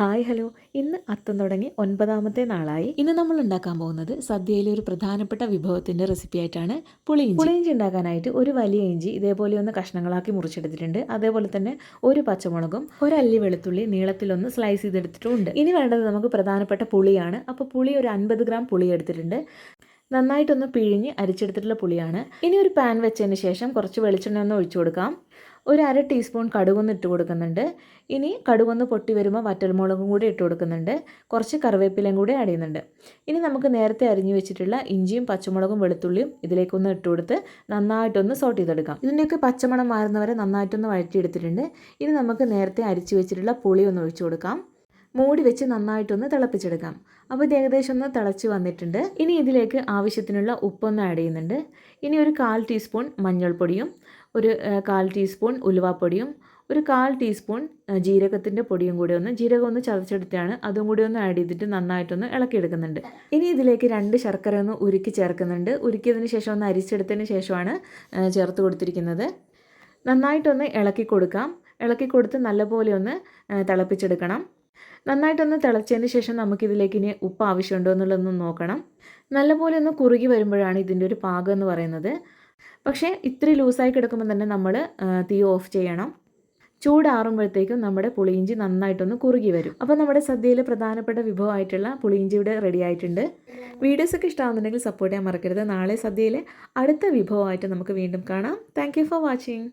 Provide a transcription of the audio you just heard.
Hi hello. ഇന്ന് അത്തം തുടങ്ങി ഒൻപതാമത്തെ നാളായി. ഇന്ന് നമ്മൾ ഉണ്ടാക്കാൻ പോകുന്നത് സദ്യയിലെ ഒരു പ്രധാനപ്പെട്ട വിഭവത്തിന്റെ റെസിപ്പി ആയിട്ടാണ് പുളിയിഞ്ചി പുളിയിഞ്ചി ഉണ്ടാക്കാനായിട്ട് ഒരു വലിയ ഇഞ്ചി ഇതേപോലെ ഒന്ന് കഷ്ണങ്ങളാക്കി മുറിച്ചെടുത്തിട്ടുണ്ട്. അതേപോലെ തന്നെ ഒരു പച്ചമുളകും ഒരു അല്ലി വെളുത്തുള്ളി നീളത്തിലൊന്ന് സ്ലൈസ് ചെയ്തെടുത്തിട്ടുണ്ട്. ഇനി വേണ്ടത് നമുക്ക് പ്രധാനപ്പെട്ട പുളിയാണ്. അപ്പോൾ പുളി ഒരു അൻപത് ഗ്രാം പുളി എടുത്തിട്ടുണ്ട്. നന്നായിട്ടൊന്ന് പിഴിഞ്ഞ് അരിച്ചെടുത്തിട്ടുള്ള പുളിയാണ്. ഇനി ഒരു പാൻ വെച്ചതിന് ശേഷം കുറച്ച് വെളിച്ചെണ്ണ ഒന്ന് ഒഴിച്ചു കൊടുക്കാം. ഒരു അര ടീസ്പൂൺ കടുകൊന്ന് ഇട്ട് കൊടുക്കുന്നുണ്ട്. ഇനി കടുകൊന്ന് പൊട്ടി വരുമ്പോൾ വറ്റൽമുളകും കൂടി ഇട്ട് കൊടുക്കുന്നുണ്ട്. കുറച്ച് കറിവേപ്പിലയും കൂടി ആഡ് ചെയ്യുന്നുണ്ട്. ഇനി നമുക്ക് നേരത്തെ അരിഞ്ഞു വെച്ചിട്ടുള്ള ഇഞ്ചിയും പച്ചമുളകും വെളുത്തുള്ളിയും ഇതിലേക്കൊന്ന് ഇട്ട് കൊടുത്ത് നന്നായിട്ടൊന്ന് സോട്ട് ചെയ്തെടുക്കാം. ഇതിന്റെയൊക്കെ പച്ചമണം മാറുന്നവരെ നന്നായിട്ടൊന്ന് വഴറ്റിയെടുത്തിട്ടുണ്ട്. ഇനി നമുക്ക് നേരത്തെ അരിച്ചു വെച്ചിട്ടുള്ള പുളി ഒന്ന് ഒഴിച്ചു കൊടുക്കാം. മൂടി വെച്ച് നന്നായിട്ടൊന്ന് തിളപ്പിച്ചെടുക്കാം. അപ്പോൾ ഇത് ഏകദേശം ഒന്ന് തിളച്ച് വന്നിട്ടുണ്ട്. ഇനി ഇതിലേക്ക് ആവശ്യത്തിനുള്ള ഉപ്പൊന്ന് ആഡ് ചെയ്യുന്നുണ്ട്. ഇനി ഒരു കാൽ ടീസ്പൂൺ മഞ്ഞൾപ്പൊടിയും ഒരു കാൽ ടീസ്പൂൺ ഉലുവാപ്പൊടിയും ഒരു കാൽ ടീസ്പൂൺ ജീരകത്തിന്റെ പൊടിയും കൂടി ഒന്ന് ജീരകം ഒന്ന് ചതച്ചെടുത്താണ് അതും കൂടി ഒന്ന് ആഡ് ചെയ്തിട്ട് നന്നായിട്ടൊന്ന് ഇളക്കിയെടുക്കുന്നുണ്ട്. ഇനി ഇതിലേക്ക് രണ്ട് ശർക്കര ഒന്ന് ഉരുക്കി ചേർക്കുന്നുണ്ട്. ഉരുക്കിയതിന് ശേഷം ഒന്ന് അരിച്ചെടുത്തതിന് ശേഷമാണ് ചേർത്ത് കൊടുത്തിരിക്കുന്നത്. നന്നായിട്ടൊന്ന് ഇളക്കി കൊടുക്കാം. ഇളക്കി കൊടുത്ത് നല്ലപോലെ ഒന്ന് തിളപ്പിച്ചെടുക്കണം. നന്നായിട്ടൊന്ന് തിളച്ചതിന് ശേഷം നമുക്കിതിലേക്ക് ഇനി ഉപ്പ് ആവശ്യമുണ്ടോ എന്നുള്ളതൊന്ന് നോക്കണം. നല്ലപോലെ ഒന്ന് കുറുകി വരുമ്പോഴാണ് ഇതിന്റെ ഒരു പാകം എന്ന് പറയുന്നത്. പക്ഷേ ഇത്തിരി ലൂസായി കിടക്കുമ്പോൾ തന്നെ നമ്മൾ തീ ഓഫ് ചെയ്യണം. ചൂടാറുമ്പോഴത്തേക്കും നമ്മുടെ പുളിയിഞ്ചി നന്നായിട്ടൊന്ന് കുറുകി വരും. അപ്പോൾ നമ്മുടെ സദ്യയിലെ പ്രധാനപ്പെട്ട വിഭവമായിട്ടുള്ള പുളിയിഞ്ചി ഇവിടെ റെഡി ആയിട്ടുണ്ട്. വീഡിയോസൊക്കെ ഇഷ്ടമാകുന്നുണ്ടെങ്കിൽ സപ്പോർട്ട് ചെയ്യാൻ മറക്കരുത്. നാളെ സദ്യയിലെ അടുത്ത വിഭവമായിട്ട് നമുക്ക് വീണ്ടും കാണാം. Thank for watching